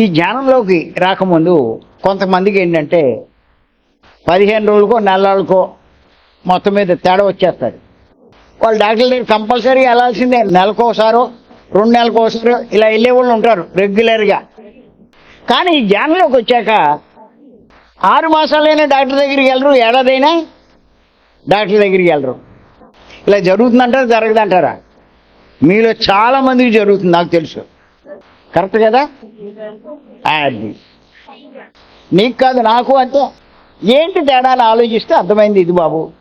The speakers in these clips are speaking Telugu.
ఈ జ్ఞానంలోకి రాకముందు కొంతమందికి ఏంటంటే పదిహేను రోజులకో నెలలకో మొత్తం మీద తేడా వచ్చేస్తారు వాళ్ళు డాక్టర్ దగ్గర కంపల్సరీ వెళ్ళాల్సిందే. నెలకోసారో రెండు నెలలకోసారో ఇలా వెళ్ళే వాళ్ళు ఉంటారు రెగ్యులర్గా. కానీ ఈ జ్ఞానంలోకి వచ్చాక ఆరు మాసాలైనా డాక్టర్ దగ్గరికి వెళ్ళరు ఏడాదైనా డాక్టర్ దగ్గరికి వెళ్ళరు. ఇలా జరుగుతుందంటారా జరగదంటారా? మీలో చాలామందికి జరుగుతుంది నాకు తెలుసు. కరెక్ట్ కదా? అది. నీకు కాదు నాకు అంటే ఏంటి తేడాలు ఆలోచిస్తే అర్థమైంది ఇది బాబు.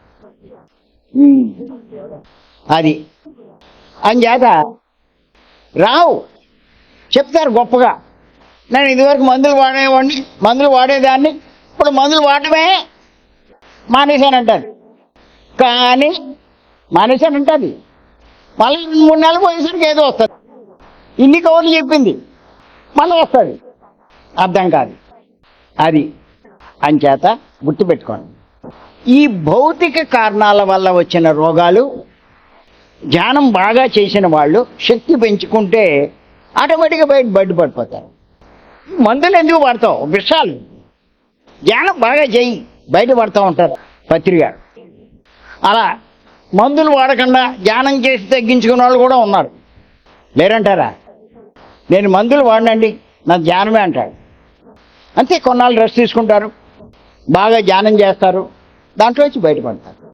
అది. అంచేత రావు. చెప్తారు గొప్పగా. నేను ఇదివరకు మందులు వాడేవాడిని మందులు వాడేదాన్ని ఇప్పుడు మందులు వాడటమే మానేశానంటారు. కానీ మానేశానంటది మళ్ళీ మూడు నెలలు పోయేసరికి ఏదో వస్తుంది. ఇన్ని కవర్లు చెప్పింది. మళ్ళీ వస్తుంది. అర్థం కాదు. అది. అంచేత గుర్తుపెట్టుకోండి ఈ భౌతిక కారణాల వల్ల వచ్చిన రోగాలు ధ్యానం బాగా చేసిన వాళ్ళు శక్తి పెంచుకుంటే ఆటోమేటిక్గా బయట బయటపడిపోతారు. మందులు ఎందుకు పడతావు విషాలు. ధ్యానం బాగా చేయి. బయట పడతా ఉంటారు పత్రిక అలా మందులు వాడకుండా ధ్యానం చేసి తగ్గించుకున్న వాళ్ళు కూడా ఉన్నారు. లేరంటారా? నేను మందులు వాడినండి నా ధ్యానమే అంటాడు. అంతే కొన్నాళ్ళు రెస్ట్ తీసుకుంటారు బాగా ధ్యానం చేస్తారు దాంట్లో వచ్చి బయటపడతారు.